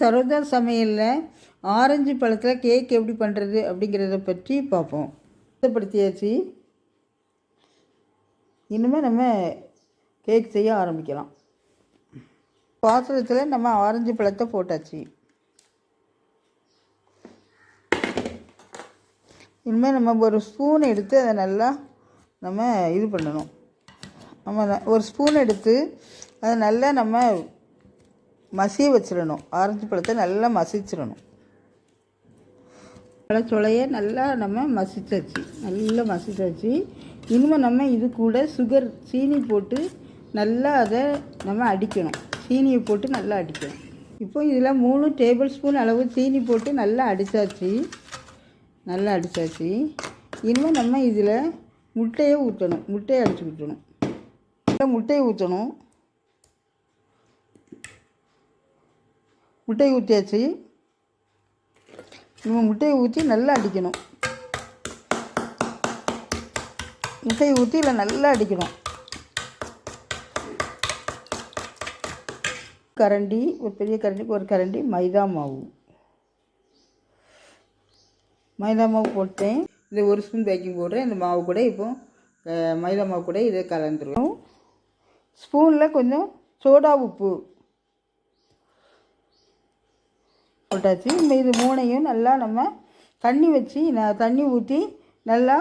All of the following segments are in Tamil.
சரோஜா சமையலில் ஆரஞ்சு பழத்தில் கேக் எப்படி பண்ணுறது அப்படிங்கிறத பற்றி பார்ப்போம். சுத்தப்படுத்தியாச்சு. இனிமேல் நம்ம கேக் செய்ய ஆரம்பிக்கலாம். பாத்திரத்தில் நம்ம ஆரஞ்சு பழத்தை போட்டாச்சு. இனிமேல் நம்ம ஒரு ஸ்பூன் எடுத்து அதை நல்லா நம்ம இது பண்ணணும். நம்ம ஒரு ஸ்பூன் எடுத்து அதை நல்லா நம்ம மசிய வச்சிடணும். ஆரஞ்சு பழத்தை நல்லா மசிச்சிடணும். பழச்சொலையை நல்லா நம்ம மசிச்சாச்சு. நல்லா மசிச்சாச்சு. இனிமேல் நம்ம இது கூட சுகர் சீனி போட்டு நல்லா அதை நம்ம அடிக்கணும். சீனியை போட்டு நல்லா அடிக்கணும். இப்போ இதில் மூணு டேபிள் ஸ்பூன் அளவு சீனி போட்டு நல்லா அடித்தாச்சு நல்லா அடித்தாச்சு இனிமேல் நம்ம இதில் முட்டையை ஊற்றணும் முட்டையை அடிச்சு ஊற்றணும் முட்டையை ஊற்றணும் முட்டையை ஊற்றியாச்சு நம்ம முட்டையை ஊற்றி நல்லா அடிக்கணும். முட்டையை ஊற்றி இல்லை நல்லா அடிக்கணும். கரண்டி ஒரு பெரிய கரண்டிக்கு ஒரு கரண்டி மைதா மாவு. மைதா மாவு போட்டேன். இது ஒரு ஸ்பூன் பேக்கிங் பவுடர் இந்த மாவு கூட இப்போ மைதா மாவு கூட இதை கலந்துருவோம். ஸ்பூனில் கொஞ்சம் சோடா உப்பு. போட்டாச்சு. இந்த இது மூணையும் நல்லா நம்ம தண்ணி வச்சு நான் தண்ணி ஊற்றி நல்லா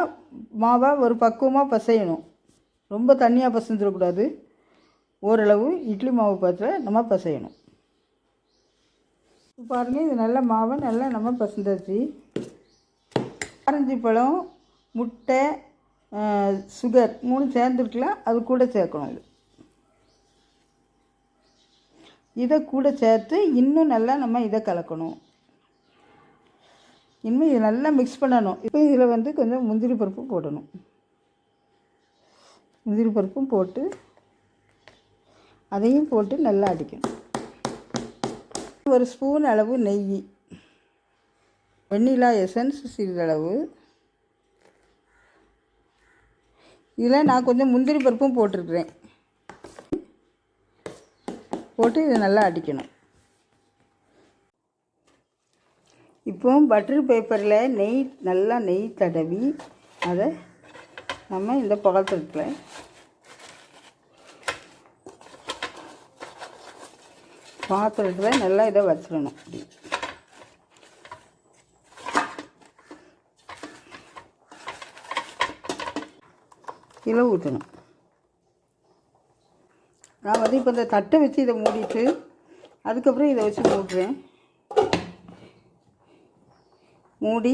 மாவை ஒரு பக்குவமாக பசையணும். ரொம்ப தண்ணியாக பசந்துடக்கூடாது ஓரளவு இட்லி மாவு பாத்திரம் நம்ம பசையணும். பாருங்கள் இது நல்ல மாவை நல்லா நம்ம பசந்தாச்சு ஆரஞ்சு பழம் முட்டை சுகர் மூணு சேர்ந்துருக்கலாம். அது கூட சேர்க்கணும் இது. இதை கூட சேர்த்து இன்னும் நல்லா நம்ம இதை கலக்கணும். இனிமேல் இதை நல்லா மிக்ஸ் பண்ணணும். இப்போ இதில் வந்து கொஞ்சம் முந்திரி பருப்பு போடணும். முந்திரி பருப்பும் போட்டு அதையும் போட்டு நல்லா அடிக்கணும். ஒரு ஸ்பூன் அளவு நெய் வெண்ணிலா எசன்ஸ் சிறிதளவு. இதில் நான் கொஞ்சம் முந்திரி பருப்பும் போட்டிருக்கிறேன். போட்டு இதை நல்லா அடிக்கணும். இப்போ பட்டர் பேப்பரில் நெய் நல்லா நெய் தடவி அதை நம்ம இந்த பாத்திரத்தில் பாத்திரத்தில் நல்லா இதை வச்சிடணும். இப்படி ஊற்றணும் நான் வந்து இப்போ இந்த தட்டை வச்சு இதை மூடிட்டு அதுக்கப்புறம் இதை வச்சு மூடுறேன். மூடி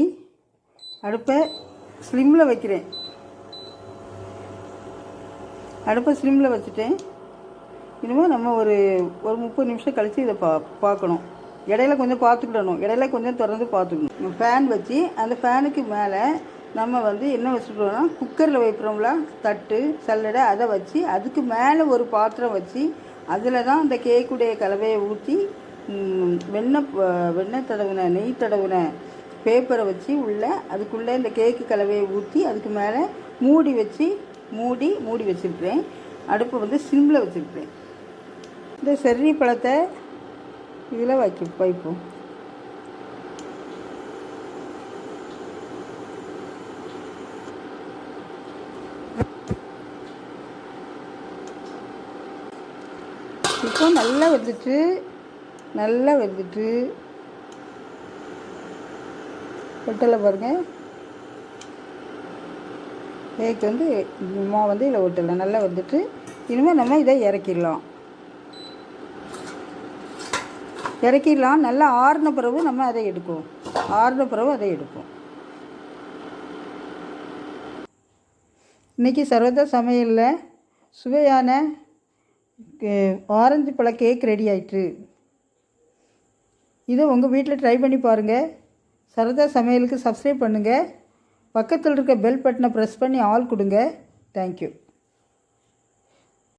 அடுப்பை ஸ்லிம்மில் வைக்கிறேன். அடுப்பை ஸ்லிம்மில் வச்சுட்டேன். இனிமேல் நம்ம ஒரு ஒரு முப்பது நிமிஷம் கழித்து இதை பா பார்க்கணும். இடையில கொஞ்சம் பார்த்துக்கிடணும். இடையில கொஞ்சம் திறந்து பார்த்துக்கணும். ஃபேன் வச்சு அந்த ஃபேனுக்கு மேலே நம்ம வந்து என்ன வச்சுருக்கோம்னா குக்கரில் வைக்கிறோம்ல தட்டு சல்லடை அதை வச்சு அதுக்கு மேலே ஒரு பாத்திரம் வச்சு அதில் தான் அந்த கேக்குடைய கலவையை ஊற்றி வெண்ணெய் வெண்ணெய் தடவின நெய் தடவின பேப்பரை வச்சு உள்ளே அதுக்குள்ளே இந்த கேக்கு கலவையை ஊற்றி அதுக்கு மேலே மூடி வச்சு மூடி மூடி வச்சுருக்கிறேன். அடுப்பை வந்து சிம்மில் வச்சுருக்கிறேன். இந்த செர்ரி பழத்தை இதில் வைக்க வைப்போம். இப்போ நல்லா வெந்துட்டு நல்லா வெந்துட்டு வெட்டலை பாருங்கள் வேக்கு வந்து மா வந்து இதில் ஒட்டலை நல்லா வந்துட்டு இனிமேல் நம்ம இதை இறக்கிடலாம். இறக்கிடலாம். நல்லா ஆறின பிறகு நம்ம அதை எடுப்போம். ஆறின பிறகு அதை எடுப்போம். இன்றைக்கி சர்வதா சமையலில் சுவையான ஆரஞ்சு பழ கேக் ரெடி ஆயிட்டு இதை உங்கள் வீட்டில் ட்ரை பண்ணி பாருங்கள் சரதா சமையலுக்கு சப்ஸ்கிரைப் பண்ணுங்கள் பக்கத்தில் இருக்க பெல் பட்டனை ப்ரெஸ் பண்ணி ஆல் கொடுங்க. தேங்க்யூ